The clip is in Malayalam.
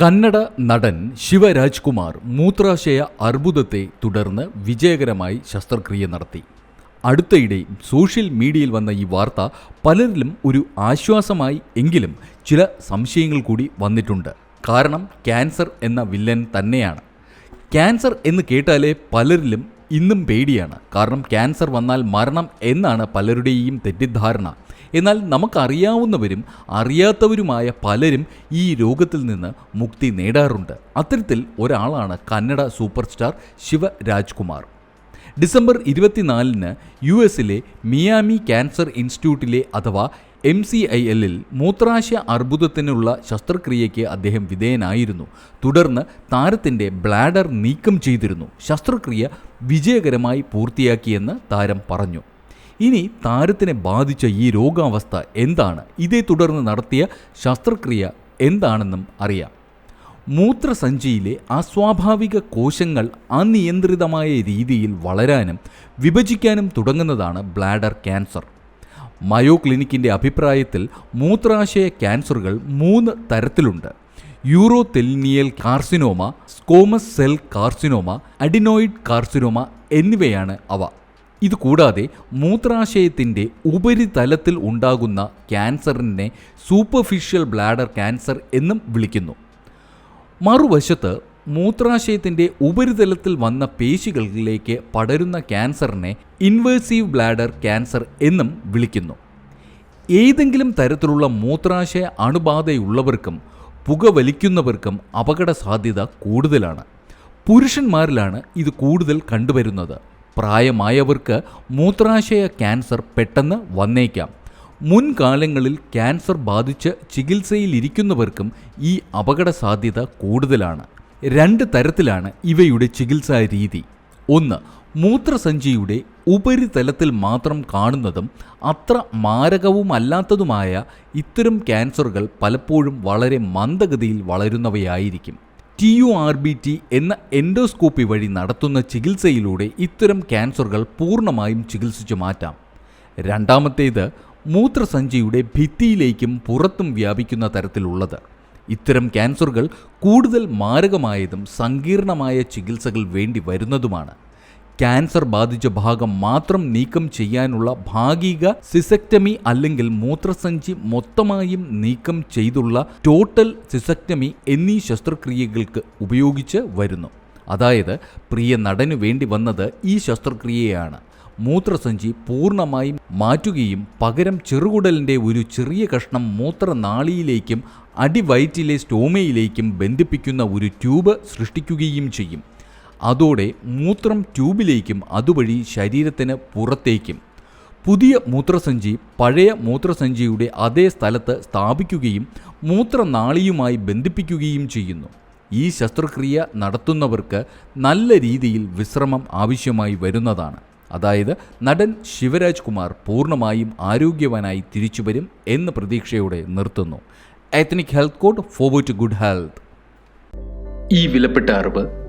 കന്നഡ നടൻ ശിവരാജ്കുമാർ മൂത്രാശയ അർബുദത്തെ തുടർന്ന് വിജയകരമായി ശസ്ത്രക്രിയ നടത്തി. അടുത്തയിടെ സോഷ്യൽ മീഡിയയിൽ വന്ന ഈ വാർത്ത പലരിലും ഒരു ആശ്വാസമായി എങ്കിലും ചില സംശയങ്ങൾ കൂടി വന്നിട്ടുണ്ട്. കാരണം ക്യാൻസർ എന്ന വില്ലൻ തന്നെയാണ്. ക്യാൻസർ എന്ന് കേട്ടാലേ പലരിലും ഇന്നും പേടിയാണ്. കാരണം ക്യാൻസർ വന്നാൽ മരണം എന്നാണ് പലരുടെയും തെറ്റിദ്ധാരണ. എന്നാൽ നമുക്കറിയാവുന്നവരും അറിയാത്തവരുമായ പലരും ഈ രോഗത്തിൽ നിന്ന് മുക്തി നേടാറുണ്ട്. അത്തരത്തിൽ ഒരാളാണ് Kannada super star Shiva Rajkumar December ഇരുപത്തിനാലിന് യു എസിലെ മിയാമി ക്യാൻസർ ഇൻസ്റ്റിറ്റ്യൂട്ടിലെ അഥവാ എം സി ഐ എല്ലിൽ മൂത്രാശയ അർബുദത്തിനുള്ള ശസ്ത്രക്രിയയ്ക്ക് അദ്ദേഹം വിധേയനായിരുന്നു. തുടർന്ന് താരത്തിന്റെ ബ്ലാഡർ നീക്കം ചെയ്തിരുന്നു. ശസ്ത്രക്രിയ വിജയകരമായി പൂർത്തിയാക്കിയെന്ന് താരം പറഞ്ഞു. ഇനി താരത്തിനെ ബാധിച്ച ഈ രോഗാവസ്ഥ എന്താണ്? ഇതേ തുടർന്ന് നടത്തിയ ശസ്ത്രക്രിയ എന്താണെന്നും അറിയാം. മൂത്രസഞ്ചിയിലെ അസ്വാഭാവിക കോശങ്ങൾ അനിയന്ത്രിതമായ രീതിയിൽ വളരാനും വിഭജിക്കാനും തുടങ്ങുന്നതാണ് ബ്ലാഡർ ക്യാൻസർ. മയോ ക്ലിനിക്കിന്റെ അഭിപ്രായത്തിൽ മൂത്രാശയ ക്യാൻസറുകൾ മൂന്ന് തരത്തിലുണ്ട്. Urothelial carcinoma squamous cell carcinoma adenoid carcinoma എന്നിവയാണ് അവ. ഇതുകൂടാതെ മൂത്രാശയത്തിന്റെ ഉപരിതലത്തിൽ ഉണ്ടാകുന്ന ക്യാൻസറിനെ സൂപ്പർഫിഷ്യൽ ബ്ലാഡർ ക്യാൻസർ എന്നും വിളിക്കുന്നു. മറുവശത്ത് മൂത്രാശയത്തിന്റെ ഉപരിതലത്തിൽ വന്ന പേശികളിലേക്ക് പടരുന്ന ക്യാൻസറിനെ ഇൻവേഴ്സീവ് ബ്ലാഡർ ക്യാൻസർ എന്നും വിളിക്കുന്നു. ഏതെങ്കിലും തരത്തിലുള്ള മൂത്രാശയ അണുബാധയുള്ളവർക്കും പുകവലിക്കുന്നവർക്കും അപകട സാധ്യത കൂടുതലാണ്. പുരുഷന്മാരിലാണ് ഇത് കൂടുതൽ കണ്ടുവരുന്നത്. പ്രായമായവർക്ക് മൂത്രാശയ ക്യാൻസർ പെട്ടെന്ന് വന്നേക്കാം. മുൻകാലങ്ങളിൽ ക്യാൻസർ ബാധിച്ച് ചികിത്സയിലിരിക്കുന്നവർക്കും ഈ അപകട സാധ്യത കൂടുതലാണ്. രണ്ട് തരത്തിലാണ് ഇവയുടെ ചികിത്സാ രീതി. ഒന്ന് മൂത്രസഞ്ചിയുടെ ഉപരിതലത്തിൽ മാത്രം കാണുന്നതും അത്ര മാരകവുമല്ലാത്തതുമായ ഇത്തരം ക്യാൻസറുകൾ പലപ്പോഴും വളരെ മന്ദഗതിയിൽ വളരുന്നവയായിരിക്കും. T U R B T എന്ന എൻഡോസ്കോപ്പി വഴി നടത്തുന്ന ചികിത്സയിലൂടെ ഇത്തരം ക്യാൻസറുകൾ പൂർണമായും ചികിത്സിച്ചു മാറ്റാം. രണ്ടാമത്തേത് മൂത്രസഞ്ചിയുടെ ഭിത്തിയിലേക്കും പുറത്തും വ്യാപിക്കുന്ന തരത്തിലുള്ളത്. ഇത്തരം ക്യാൻസറുകൾ കൂടുതൽ മാരകമായതും സങ്കീർണമായ ചികിത്സകൾ വേണ്ടി വരുന്നതുമാണ്. ക്യാൻസർ ബാധിച്ച ഭാഗം മാത്രം നീക്കം ചെയ്യാനുള്ള ഭാഗിക സിസക്റ്റമി അല്ലെങ്കിൽ മൂത്രസഞ്ചി മൊത്തമായും നീക്കം ചെയ്തുള്ള ടോട്ടൽ സിസക്റ്റമി എന്നീ ശസ്ത്രക്രിയകൾക്ക് ഉപയോഗിച്ച് വരുന്നു. അതായത് പ്രിയ നടനു വേണ്ടി വന്നത് ഈ ശസ്ത്രക്രിയയാണ്. മൂത്രസഞ്ചി പൂർണമായും മാറ്റുകയും പകരം ചെറുകുടലിന്റെ ഒരു ചെറിയ കഷ്ണം മൂത്രനാളിയിലേക്കും അടിവയറ്റിലെ സ്റ്റോമയിലേക്കും ബന്ധിപ്പിക്കുന്ന ഒരു ട്യൂബ് സൃഷ്ടിക്കുകയും ചെയ്യും. അതോടെ മൂത്രം ട്യൂബിലേക്കും അതുവഴി ശരീരത്തിന് പുറത്തേക്കും. പുതിയ മൂത്രസഞ്ചി പഴയ മൂത്രസഞ്ചിയുടെ അതേ സ്ഥലത്ത് സ്ഥാപിക്കുകയും മൂത്രനാളിയുമായി ബന്ധിപ്പിക്കുകയും ചെയ്യുന്നു. ഈ ശസ്ത്രക്രിയ നടത്തുന്നവർക്ക് നല്ല രീതിയിൽ വിശ്രമം ആവശ്യമായി വരുന്നതാണ്. അതായത് നടൻ ശിവരാജ് കുമാർ പൂർണമായും ആരോഗ്യവാനായി തിരിച്ചുവരും എന്ന പ്രതീക്ഷയോടെ നിർത്തുന്നു. Ethnic health code forward to good health ഈ വിലപ്പെട്ട അറിവ്